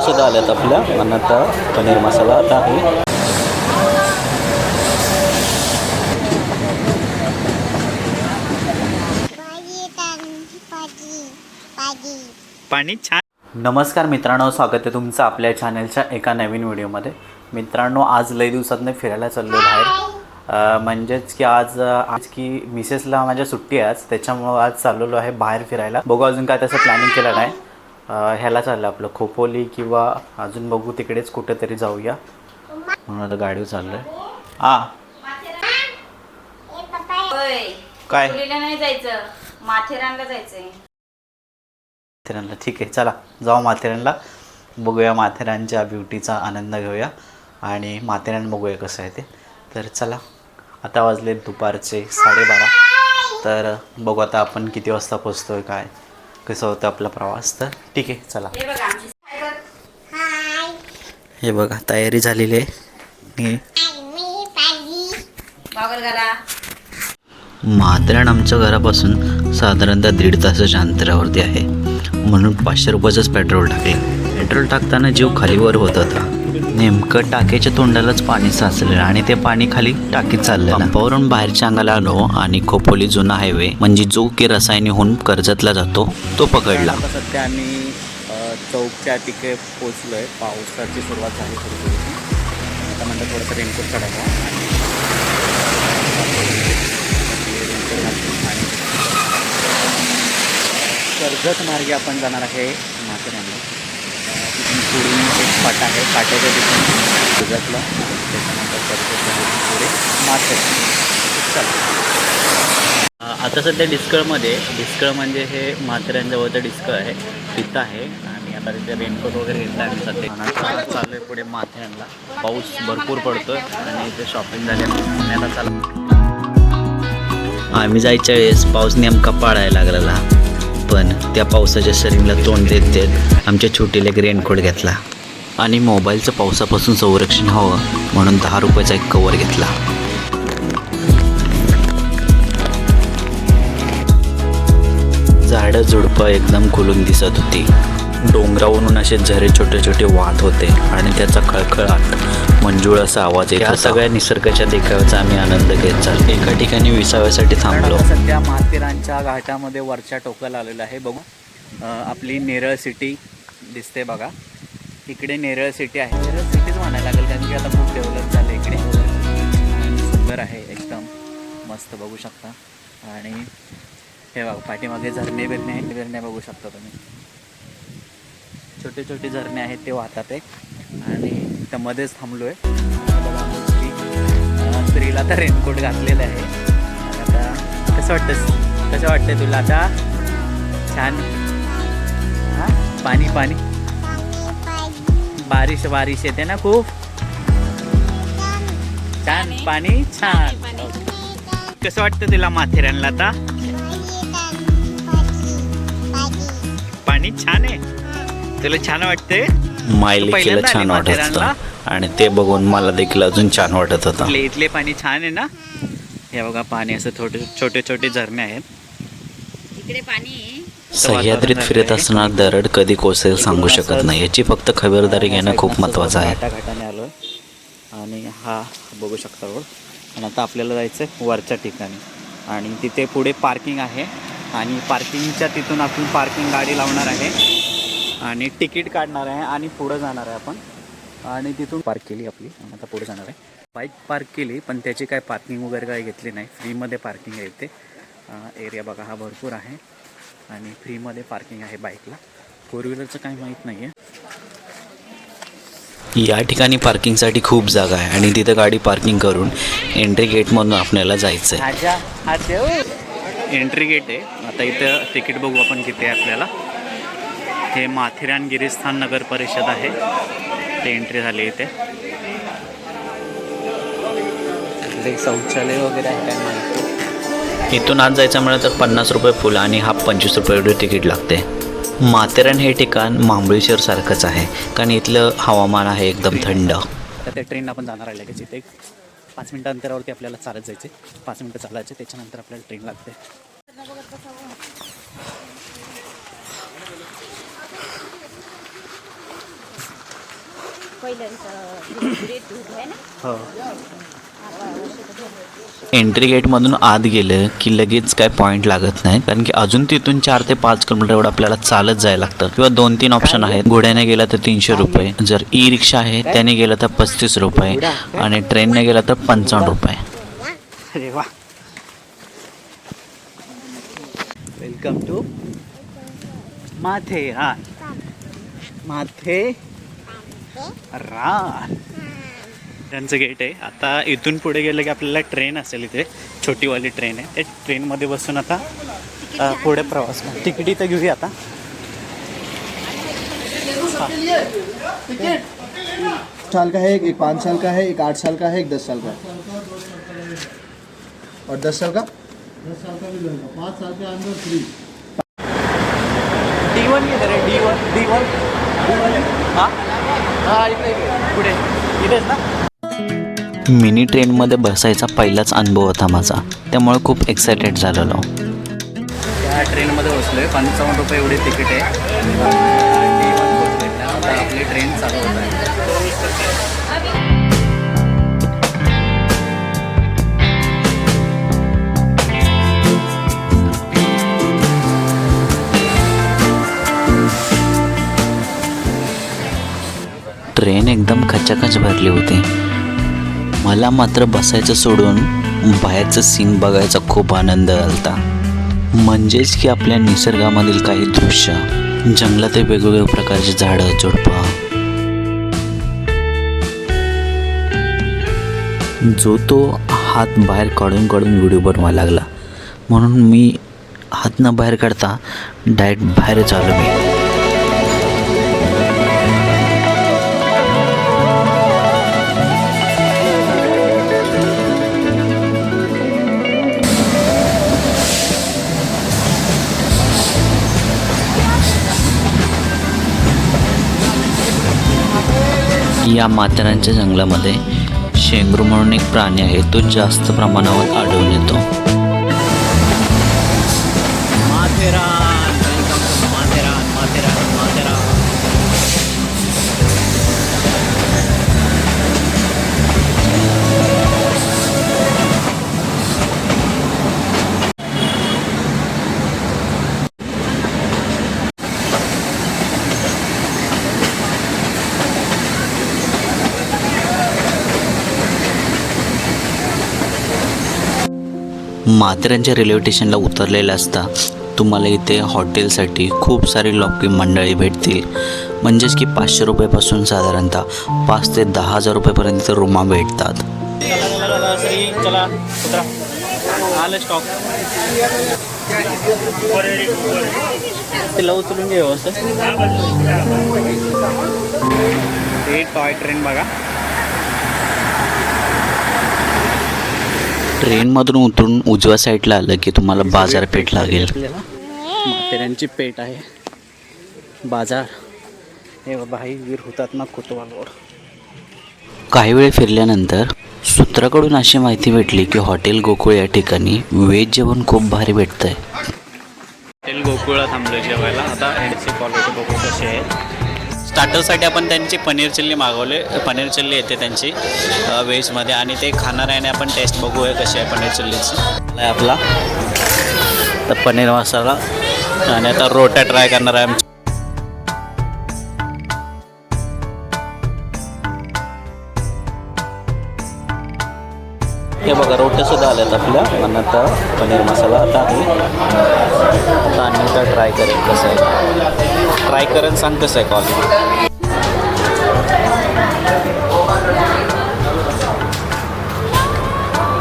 सुद्धा आल्यात आपल्या. आणि आता पनीर मसाला आता आहे. पाणी छान. नमस्कार मित्रांनो स्वागत आहे तुमचं आपल्या चॅनलच्या एका नवीन व्हिडिओमध्ये मित्रांनो आज लई दिवसातनं फिरायला चाललो आहे बाहेर म्हणजेच की आज आज की मिसेसला माझ्या सुट्टी आहे आज. त्याच्यामुळं आज चाललेलो आहे बाहेर फिरायला. बघू अजून काय तसं प्लॅनिंग केलं नाही ह्याला चाललं आपलं खोपोली किंवा अजून बघू तिकडेच कुठेतरी जाऊया. म्हणून आता गाडीवर चाललं आहे हां काय? मुलीला नाही जायचं. माथेरानला जायचंय. माथेरानला. ठीक आहे चला. जाऊ माथेरानला. बघूया माथेरानच्या ब्युटीचा आनंद घेऊया. आणि माथेरान बघूया कसं आहे ते. तर चला. आता वाजले दुपारचे साडेबारा. तर बघू आता आपण किती वाजता पोचतोय काय. कसं होतं आपला प्रवास तर? ठीक आहे चला. हे बघा आमची हाय हे बघा तयारी झालेली आहे. माथेरान आमच्या घरापासून साधारणतः दीड तासाच्या अंतरावरती आहे. म्हणून पाचशे रुपयाचंच पेट्रोल टाकलं. पेट्रोल टाकताना जीव खालीवर होत होता. नेमकं टाकीच्या तोंडालाच पाणी साचलेलं आणि ते पाणी खाली टाकीत चाललं पंपावरून बाहेरच्या अंगाला आलो आणि खोपोली जुना हायवे म्हणजे जो की रसायनीहून कर्जतला जातो तो पकडला. सध्या आम्ही चौकच्या तिथे पोचलो आहे पावसाची सुरुवात झाली आता म्हणतात थोडंसं रेनकोट चढायला. कर्जत मार्गे आपण जाणार आहे माथेरानला अं, तिथून पुढून एक फाटा आहे. फाट्याच्या कर्जतला त्याच्यानंतर पुढे चला. आता सध्या डिस्कळमध्ये डिस्कळ म्हणजे हे माथेरानजवळचं डिस्कळ आहे. तिथं आहे. आणि आता तिथे रेनकोट वगैरे घेतला आणि सध्या चालू आहे पुढे माथेरानला पाऊस भरपूर पडतोय आणि इथे शॉपिंग झाली. आणि आता चला. आम्ही जायच्या वेळेस पाऊस नेमका पाडायला लागलेला पण त्या पावसाच्या शरीरला तोंड देत देत आमच्या छोटीला एक रेनकोट घेतला. आणि मोबाईलचं पावसापासून संरक्षण हवं म्हणून दहा रुपयाचा एक कवर घेतला. झाडं झुडपं एकदम खुलून दिसत होती. डोंगरावरून असे झरे छोटे छोटे वाहत होते आणि त्याचा खळखळाट मंजूळ असा आवाज येत सगळ्या निसर्गाच्या देखाव्याचा आम्ही आनंद घेत चाललो. एका ठिकाणी विसाव्यासाठी थांबलो. सध्या माथेरानच्या घाटामध्ये वरच्या टोकाला आलेलं आहे. बघू आपली नेरळ सिटी दिसते बघा. इकडे नेरळ सिटी आहे. नेरळ सिटीच म्हणायला लागेल कारण की आता खूप डेव्हलप झालं इकडे. सुंदर आहे एकदम. मस्त बघू शकता. आणि हे बघा पाठीमागे झरणे बिरणे बिरणे बघू शकता तुम्ही. छोटे छोटे झरणे आहेत ते वाहतात आहे आणि त्या मध्येच थांबलो आहे स्त्रीला तर रेनकोट घातलेला आहे. आता कसं वाटतं कसं वाटतं तुला आता? छान. हां? पाणी पाणी. बारिश बारिश येते ना खूप? छान पाणी छान. कसं वाटतं तुला माथेरानला आता? पाणी छान आहे. तुला छान वाटते मायलिकीला छान वाटत होतं. आणि ते बघून मला देखील अजून छान वाटत होतं. इथले इथले पाणी छान आहे ना? हे बघा पाणी असं छोटे छोटे छोटे झरणे आहेत. इकडे पाणी सह्याद्रीत फिरत असताना दरड कधी कोसळेल सांगू शकत नाही. याची फक्त खबरदारी घेणं खूप महत्त्वाचं आहे. घाटाघाटाने आलो आणि हा बघू शकता रोड. आणि आता आपल्याला जायचं आहे वरच्या ठिकाणी. आणि तिथे पुढे पार्किंग आहे. आणि पार्किंगच्या तिथून आपण पार्किंग गाडी लावणार आहे. आणि तिकीट काढणार आहे आणि पुढं जाणार आहे आपण. आणि तिथून पार्क केली आपली. आता पुढे जाणार आहे. बाईक पार्क केली पण त्याची काय पार्किंग वगैरे काही घेतली नाही. फ्रीमध्ये पार्किंग आहे इथे. एरिया बघा हा भरपूर आहे. आणि फ्रीमध्ये पार्किंग आहे बाईकला. फोर व्हीलरचं काही माहीत नाही आहे या ठिकाणी पार्किंगसाठी खूप जागा आहे आणि तिथं गाडी पार्किंग करून एंट्री गेटमधून आपल्याला जायचं आहे एंट्री गेट आहे. आता इथं तिकीट बघू आपण किती आहे आपल्याला. हे माथेरान गिरीस्थान नगर परिषद आहे. ते एंट्री झाली इथे. शौचालय वगैरे आहे काय इथून आत जायचं म्हणलं तर पन्नास रुपये फुल आणि हा पंचवीस रुपये एवढे तिकीट लागते. माथेरान हे ठिकाण महाबळेश्वर सारखंच आहे. कारण इथलं हवामान आहे एकदम थंड. तर त्या ट्रेन आपण जाणार आहे लगेच. इथे पाच मिनटं अंतरावरती आपल्याला चालत जायचे पाच मिनटं चालायचे त्याच्यानंतर आपल्याला ट्रेन लागते. हो. एंट्री गेटमधून आत गेलं की लगेच काय पॉईंट लागत नाही. कारण की अजून तिथून चार ते पाच किलोमीटर एवढं आपल्याला चालत जायला लागतं. किंवा दोन तीन ऑप्शन आहेत. घोड्याने गेला तर तीनशे रुपये. जर ई रिक्षा आहे त्याने गेलं तर पस्तीस रुपये. आणि ट्रेनने गेला तर पंचावन्न रुपये. वा. वेलकम टू माथेरान माथे रा त्यांचं गेट आहे. आता इथून पुढे गेलं की आपल्याला ट्रेन असेल इथे. छोटीवाली ट्रेन आहे. त्या ट्रेनमध्ये बसून आता पुढे प्रवास. तिकिटी तर घेऊया आता. साल का है एक, पाँच साल का है एक आठ साल का है एक दस साल का है? और दस साल का? D one D one D one D one हां? हां। इकडे पुढे। इथेच ना? मिनी ट्रेनमध्ये बसायचा पहिलाच अनुभव होता माझा. त्यामुळे खूप एक्सायटेड झालेलो. त्या ट्रेनमध्ये बसलो आहे पंचावन्न रुपये एवढी तिकीट आहे. आता आपली ट्रेन चालू होत आहे. ट्रेन एकदम खचाखच भरली होती. मला मात्र बसायचं सोडून बाहेरचं सीन बघायचा खूप आनंद आलता. म्हणजेच की आपल्या निसर्गामधील काही दृश्य जंगलात वेगवेगळ्या प्रकारची झाडं झुडपं. जो तो हात बाहेर काढून काढून व्हिडिओ बनवायला लागला. म्हणून मी हात न बाहेर काढता डायरेक्ट बाहेरच आलो मी. या माथेरानच्या जंगलामध्ये शेंगरू म्हणून एक प्राणी आहे. तो जास्त प्रमाणावर आढळून येतो. माथेरान माथेरानच्या रेल्वे स्टेशनला उतरलेलं असता तुम्हाला इथे हॉटेलसाठी खूप सारी लॉकी मंडळी भेटतील. म्हणजेच की पाचशे रुपयापासून साधारणतः पाच ते दहा हजार रुपयेपर्यंत रुमा भेटतात. उचलून घे टॉय ट्रेन बघा. ट्रेनमधून उतरून उजव्या साईडला आलं की तुम्हाला बाजारपेठ लागेल. माथेऱ्यांची पेठ आहे. बाजार. हे बाबा ही वीर हुतात्मा कोतवालवर काही वेळ फिरल्यानंतर सूत्राकडून अशी माहिती भेटली की हॉटेल गोकुळ या ठिकाणी व्हेज जेवण खूप भारी भेटतं आहे हॉटेल गोकुळला थांबलो जेवायला. आता यांची क्वालिटी बघू कशी आहे स्टार्टरसाठी आपण त्यांची पनीर चिल्ली मागवले पनीर चिल्ली येते त्यांची व्हेजमध्ये. आणि ते खाणार आहे आणि आपण टेस्ट बघूया कशी आहे पनीर चिल्लीची. आहे आपला. तर पनीर मसाला. आणि आता रोट्या ट्राय करणार आहे आमच्या हे बघा रोट्या सुद्धा आल्यात आपल्या. आणि आता पनीर मसाला आता आणि आता ट्राय करेल कसं आहे. ट्राय करेन सांग कसं आहे क्वालिटी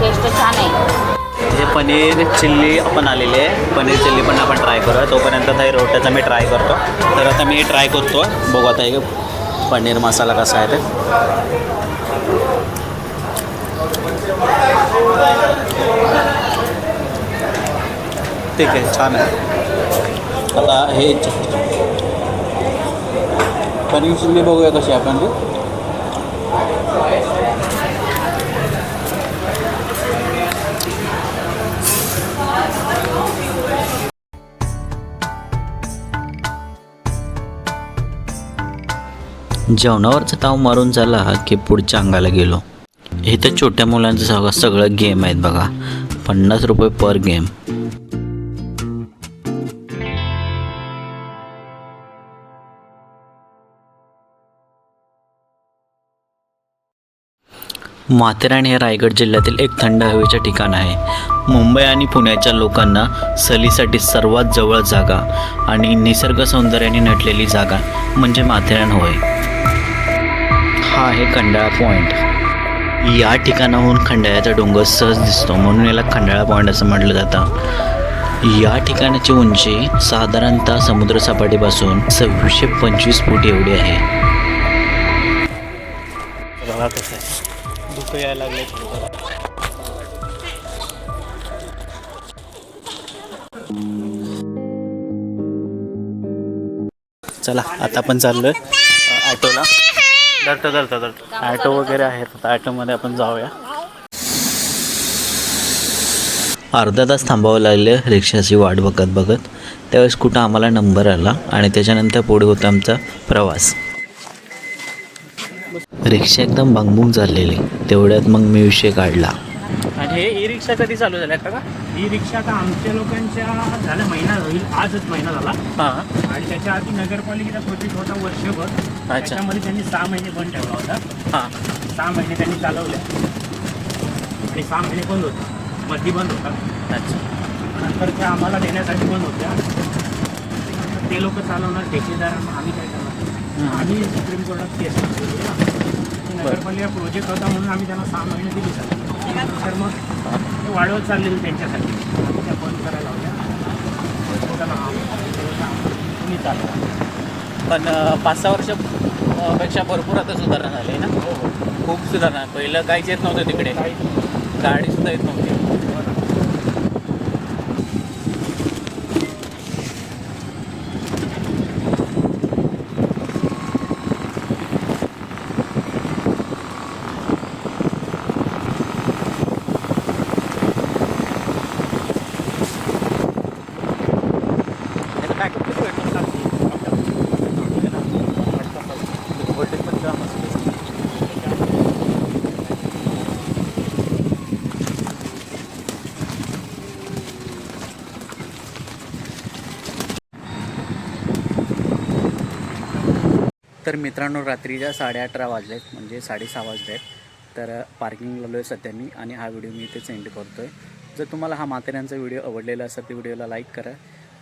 टेस्ट छान आहे. हे पनीर चिल्ली आपण आलेली आहे. पनीर चिल्ली पण आपण ट्राय करूया. तोपर्यंत आता हे रोट्याचा मी ट्राय करतो. तर आता मी ट्राय करतो. बघू आता हे पनीर मसाला कसा आहे ते. ठीक आहे छान आहे. आता हे पनीर चिल्ली बघूया कशी आपण ती. जेवणावरचा ताव मारून झाला की पुढच्या अंगाला गेलो. इथं छोट्या मुलांचं सगळं सगळं गेम आहेत बघा. पन्नास रुपये पर गेम माथेरान हे रायगड जिल्ह्यातील एक थंड हवेचे ठिकाण आहे. मुंबई आणि पुण्याच्या लोकांना सहलीसाठी सर्वात जवळ जागा आणि निसर्ग सौंदर्याने नटलेली जागा म्हणजे माथेरान होय. हा आहे खंडाळा पॉईंट या ठिकाणाहून खंडाळ्याचा डोंगर सहज दिसतो म्हणून याला खंडाळा पॉईंट असं म्हटलं जातं. या ठिकाणाची उंची साधारणतः समुद्रसपाटीपासून सव्वीसशे पंचवीस फूट एवढी आहे. धुकं यायला लागले चला आता आपण चाललोय अ, ॲटोला धरतो धरतो धरतो. ॲटो वगैरे आहेत आता ॲटोमध्ये आपण जाऊया. अर्धा तास थांबावं लागलं रिक्षाची वाट बघत बघत. त्यावेळेस कुठं आम्हाला नंबर आला आणि त्याच्यानंतर पुढे होता आमचा प्रवास. रिक्षा एकदम बांगबुंग झालेली तेवढ्यात मग मी विषय काढला. आणि हे ई रिक्षा कधी चालू झाल्या का ही रिक्षा आता आमच्या लोकांच्या झाला महिना होईल आजच महिना झाला. हां. आणि त्याच्या आधी नगरपालिकेचा प्रोजेक्ट होता वर्षभर. त्याच्यामध्ये त्यांनी सहा महिने बंद ठेवला होता. हां. सहा महिने त्यांनी चालवले आणि सहा महिने बंद होते. मधी बंद होता. अच्छा. नंतर त्या आम्हाला देण्यासाठी बंद होत्या. ते लोक चालवणार ठेकेदारांना आम्ही काय करणार? आम्ही सुप्रीम कोर्टात केस नगरपालिका प्रोजेक्ट होता म्हणून आम्ही त्यांना सहा महिने दिली. तर मग ते वाढवत चाललेली त्यांच्यासाठी. आम्ही त्या बंद करायला चालवा. पण पाच सहा वर्ष अ, पेक्षा भरपूर आता सुधारणा झाली आहे ना? खूप सुधारणा. पहिलं काहीच येत नव्हतं तिकडे. गाडी सुद्धा येत नव्हती याचं काय किती भेटलं व्होल्टेज पण जाम असते तर मित्रांनो रात्रीच्या साडे अठरा आहेत म्हणजे साडेसहा वाजले आहेत तर पार्किंगला आलो आहे सध्या मी आणि हा व्हिडिओ मी इथे सेंड करतो आहे जर तुम्हाला हा म्हाताऱ्यांचा व्हिडिओ आवडलेला असेल तर व्हिडिओला लाईक करा.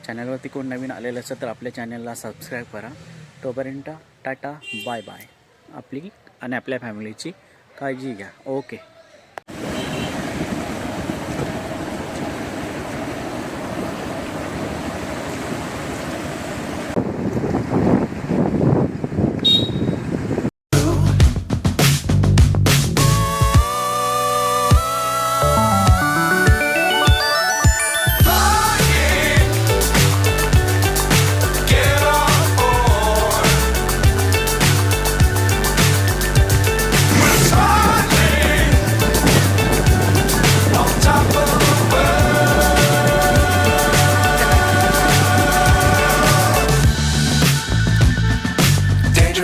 चॅनलवरती कोण नवीन आलेलं असेल तर आपल्या चॅनलला सबस्क्राईब करा. तोपर्यंत टाटा बाय बाय आपली आणि आपल्या फॅमिलीची काळजी घ्या. Okay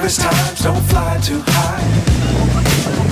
Cause times don't fly too high.